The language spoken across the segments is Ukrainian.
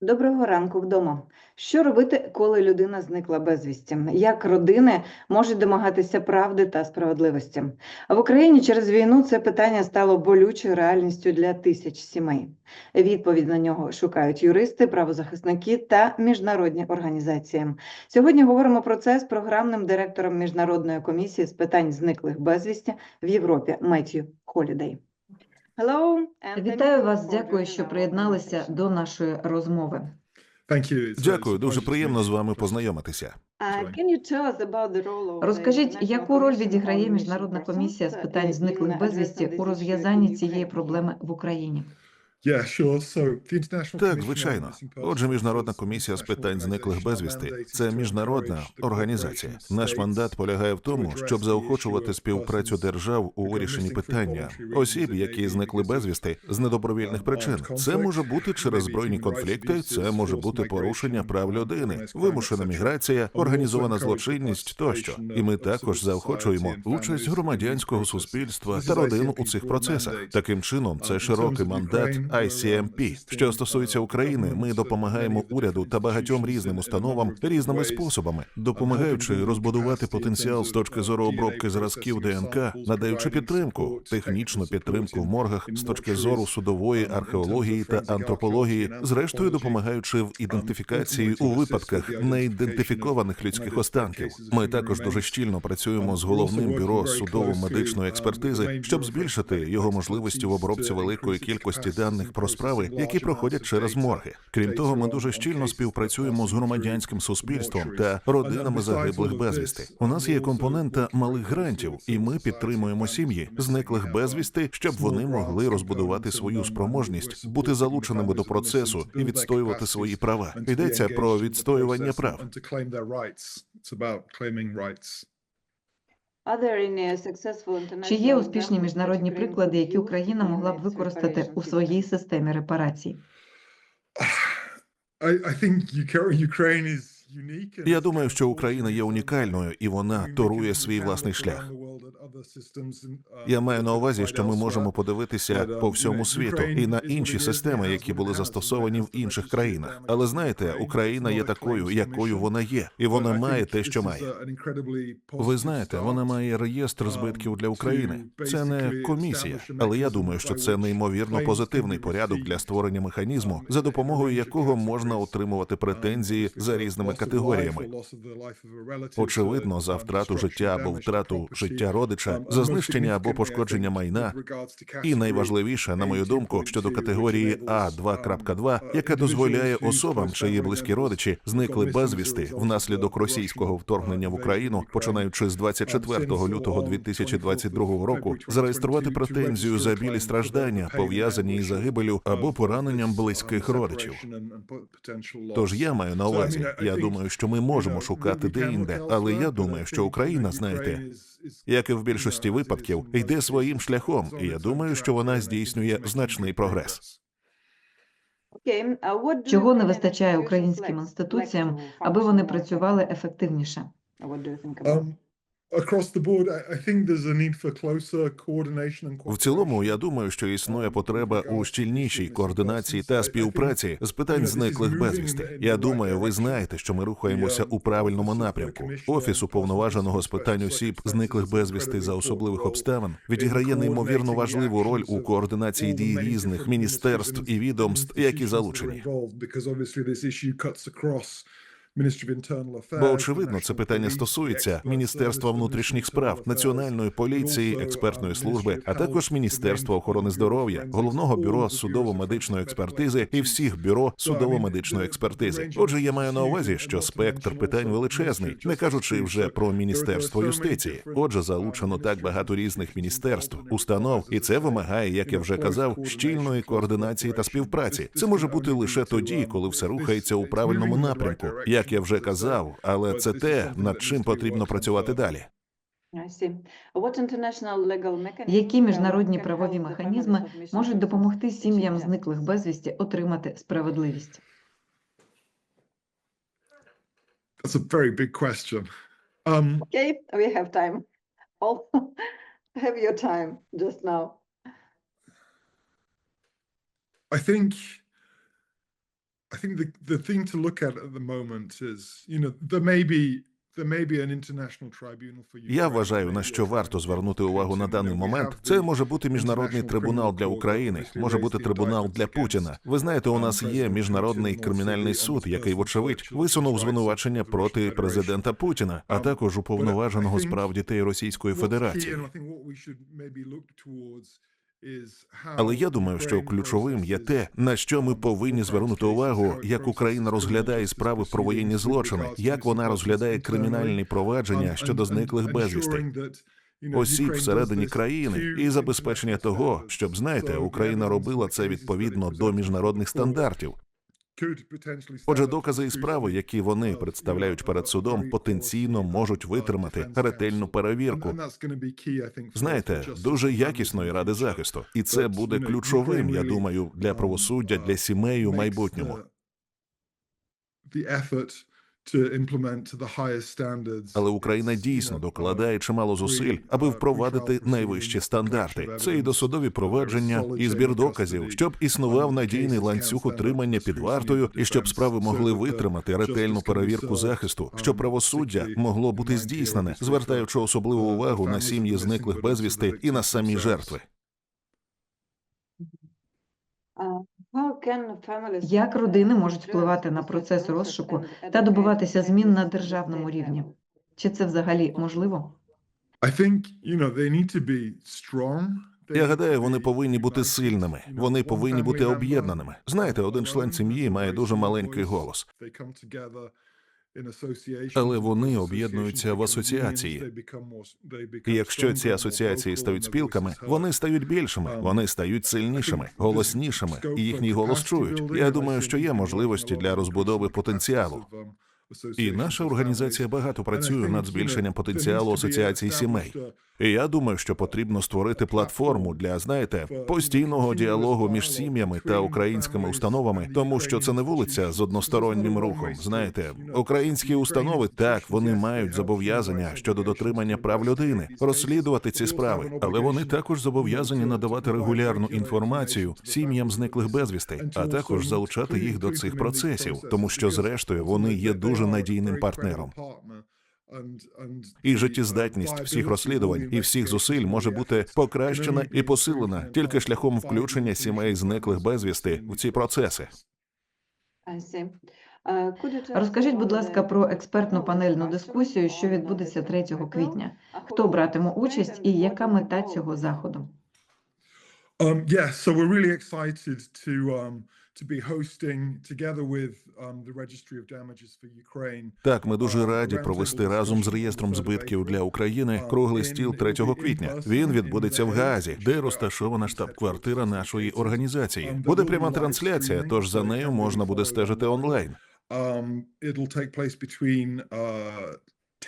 Доброго ранку вдома. Що робити, коли людина зникла безвісті? Як родини можуть домагатися правди та справедливості? А в Україні через війну це питання стало болючою реальністю для тисяч сімей. Відповідь на нього шукають юристи, правозахисники та міжнародні організації. Сьогодні говоримо про це з програмним директором Міжнародної комісії з питань зниклих безвісті в Європі Меттью Холідей. Hello, and Вітаю вас, дякую, що приєдналися до нашої розмови. Дякую, дуже приємно з вами познайомитися. Uh, Розкажіть, яку роль відіграє Міжнародна комісія з питань зниклих безвісті у розв'язанні цієї проблеми в Україні? Так, звичайно. Отже, міжнародна комісія з питань зниклих безвісти це міжнародна організація. Наш мандат полягає в тому, щоб заохочувати співпрацю держав у вирішенні питання осіб, які зникли безвісти з недобровільних um, причин. Це може бути через збройні конфлікти, це може бути порушення прав um, людини, вимушена міграція, організована злочинність тощо. І ми також заохочуємо участь громадянського суспільства та родин у цих процесах. Таким чином, Um, це широкий мандат um, ICMP. Що стосується України, ми допомагаємо уряду та багатьом різним установам різними способами, допомагаючи розбудувати потенціал з точки зору обробки зразків ДНК, надаючи підтримку, технічну підтримку в моргах з точки зору судової археології та антропології, зрештою допомагаючи в ідентифікації у випадках неідентифікованих людських останків. Ми також дуже щільно працюємо з головним бюро судово-медичної експертизи, щоб збільшити його можливості в обробці великої кількості capacities даних про справи, які проходять через морги. Крім того, ми дуже щільно співпрацюємо з громадянським суспільством та родинами загиблих безвісти. У нас є компонента малих грантів, і ми підтримуємо сім'ї зниклих безвісти, щоб вони могли розбудувати свою спроможність бути залученими до процесу і відстоювати свої права. Йдеться про відстоювання прав. Чи є international успішні examples міжнародні that Ukraine приклади, could які Україна in могла б its використати у своїй system? системі репарацій? I, I think Ukra- Ukraine is unique and Я думаю, що Україна є унікальною, і вона торує свій власний шлях. Я маю на увазі, що ми можемо подивитися um, по всьому світу і на інші системи, які були застосовані в інших країнах. Але знаєте, Україна є такою, якою вона є, і вона має те, що має. a- Ви знаєте, вона має реєстр um, збитків для України. Це не комісія, але я думаю, що це неймовірно позитивний порядок для створення механізму, um, за допомогою якого можна отримувати претензії за різними категоріями. relative, Очевидно, за втрату життя або втрату життя родича, um, за знищення або пошкодження майна. І найважливіше, на мою думку, щодо категорії А enables, 2.2, um, яка дозволяє особам, чиї близькі родичі зникли безвісти внаслідок російського вторгнення в Україну, починаючи з 24 лютого 2022 року, зареєструвати претензію за білі страждання, пов'язані із загибелю або пораненням близьких родичів. Тож я маю на увазі, я думаю, що ми можемо шукати де-інде, але я думаю, що Україна, знаєте, як і в більшості випадків, йде своїм шляхом, і я думаю, що вона здійснює значний прогрес. Чого не вистачає українським інституціям, аби вони працювали ефективніше? В цілому, я думаю, що існує потреба у щільнішій координації та співпраці з питань зниклих безвісти. Я думаю, ви знаєте, що ми рухаємося у правильному напрямку. Офіс уповноваженого з питань осіб, зниклих безвісти за особливих обставин, відіграє неймовірно важливу роль у координації дій різних міністерств і відомств, які залучені. Бо очевидно, це питання стосується Міністерства внутрішніх справ, національної поліції, експертної служби, а також Міністерства охорони здоров'я, головного бюро судово-медичної експертизи і всіх бюро судово-медичної експертизи. Отже, я маю на увазі, що спектр питань величезний, не кажучи вже про міністерство юстиції. Отже, залучено так багато різних міністерств, установ, і це вимагає, як я вже казав, щільної координації та співпраці. Це може бути лише тоді, коли все рухається у правильному напрямку. Як я вже казав, але це те, над чим потрібно працювати далі. Які uh, міжнародні правові механізми можуть допомогти сім'ям зниклих безвісті отримати справедливість? That's a very big question. Um, Okay, we have time. All have your time just now. I think I think the the thing to look at at the moment is, you know, there may be. Я вважаю, на що варто звернути увагу на даний момент. Це може бути міжнародний трибунал для України, може бути трибунал для Путіна. Ви знаєте, у нас є міжнародний кримінальний суд, який, вочевидь, висунув звинувачення проти президента Путіна, а також уповноваженого з прав дітей Російської Федерації. Але я думаю, що ключовим є те, на що ми повинні звернути увагу, як Україна розглядає справи про воєнні злочини, як вона розглядає кримінальні провадження щодо зниклих безвісти. осіб всередині країни і забезпечення того, щоб знаєте, Україна робила це відповідно до міжнародних стандартів. Отже, докази і справи, які вони представляють перед судом, потенційно можуть витримати ретельну перевірку. Знаєте, дуже якісної ради захисту, і це буде ключовим, я думаю, для правосуддя, для сімей у майбутньому. Але Україна дійсно докладає чимало зусиль, аби впровадити найвищі стандарти. Це і досудові провадження, і збір доказів, щоб існував надійний ланцюг утримання під вартою, і щоб справи могли витримати ретельну перевірку захисту, щоб правосуддя могло бути здійснене, звертаючи особливу увагу на сім'ї зниклих безвісти і на самі жертви. Як родини можуть впливати на процес розшуку та добиватися змін на державному рівні? Чи це взагалі можливо? Я гадаю, вони повинні бути сильними, вони повинні бути об'єднаними. Знаєте, один член сім'ї має дуже маленький голос, але вони об'єднуються в асоціації. І якщо ці асоціації стають спілками, вони стають більшими, вони стають сильнішими, голоснішими, і їхній голос чують. Я думаю, що є можливості для розбудови потенціалу. І наша організація багато працює над збільшенням потенціалу асоціацій сімей. І я думаю, що потрібно створити платформу для, знаєте, постійного діалогу між сім'ями та українськими установами, тому що це не вулиця з одностороннім рухом. Знаєте, українські установи так вони мають зобов'язання щодо дотримання прав людини, розслідувати ці справи, але вони також зобов'язані надавати регулярну інформацію сім'ям зниклих безвісти, а також залучати їх до цих процесів, тому що, зрештою, вони є дуже надійним партнером. І життєздатність всіх розслідувань і всіх зусиль може бути покращена і посилена тільки шляхом включення сімей зниклих безвісти в ці процеси. Розкажіть, будь ласка, про експертну панельну дискусію, що відбудеться 3 квітня. Хто братиме участь і яка мета цього заходу? Um, yeah, so we're really excited to um, to be hosting together with um, the Registry of Damages for Ukraine. Так, ми дуже раді провести разом з реєстром збитків для України круглий стіл 3 квітня. Він відбудеться в Гаазі, де розташована штаб-квартира нашої організації. Буде пряма трансляція, тож за нею можна буде стежити онлайн. Um, it'll take place between uh,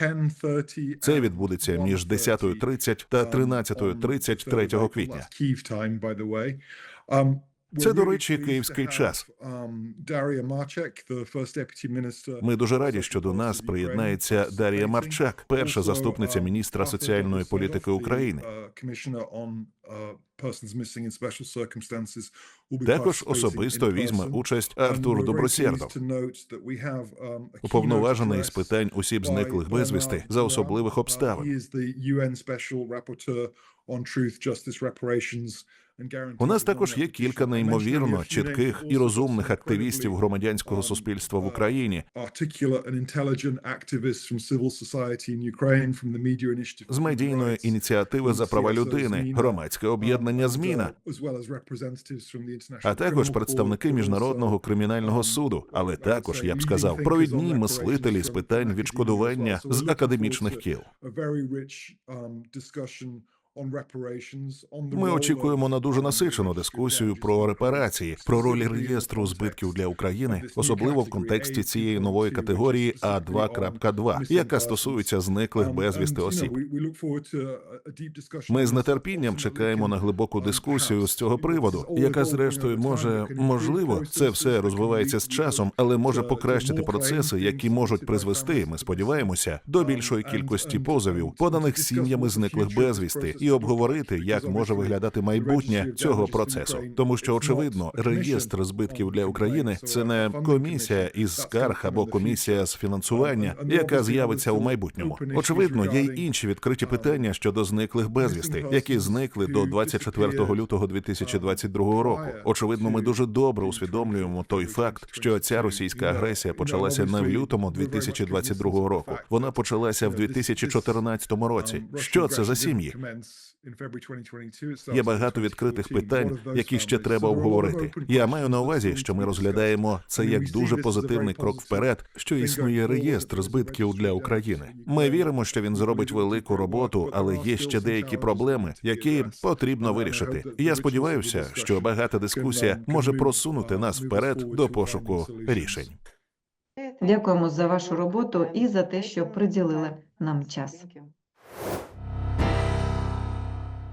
10:30 Це відбудеться між 10.30 та 13.30 3 квітня. Um, Це, до речі, київський час. um, minister Ми дуже раді, що до нас приєднається Дар'я Марчак, перша заступниця міністра соціальної політики України. Також особисто візьме участь Артур Добросєрдов, уповноважений з питань осіб зниклих безвісти за особливих обставин. У нас також є кілька неймовірно чітких і розумних активістів громадянського суспільства в Україні. з медійної ініціативи за права людини, громадське об'єднання Зміна, а також представники міжнародного кримінального суду, але також я б сказав провідні мислителі з питань відшкодування з академічних кіл. Ми очікуємо на дуже насичену дискусію про репарації, про роль реєстру збитків для України, особливо в контексті цієї нової категорії А 2.2, яка стосується зниклих безвісти осіб. Ми з нетерпінням чекаємо на глибоку дискусію з цього приводу, яка зрештою може можливо це все розвивається з часом, але може покращити процеси, які можуть призвести. Ми сподіваємося до більшої кількості позовів, поданих сім'ями зниклих безвісти, і обговорити, як може виглядати майбутнє цього процесу, тому що очевидно, реєстр збитків для України це не комісія із скарг або комісія з фінансування, яка з'явиться у майбутньому. Очевидно, є й інші відкриті питання щодо зниклих безвісти, які зникли до 24 лютого 2022 року. Очевидно, ми дуже добре усвідомлюємо той факт, що ця російська агресія почалася не в лютому 2022 року. Вона почалася в 2014 році. Що це за сім'ї? Є багато відкритих питань, які ще треба обговорити. Я маю на увазі, що ми розглядаємо це як дуже позитивний крок вперед, що існує реєстр збитків для України. Ми віримо, що він зробить велику роботу, але є ще деякі проблеми, які потрібно вирішити. Я сподіваюся, що багата дискусія може просунути нас вперед до пошуку рішень. Дякуємо за вашу роботу і за те, що приділили нам час.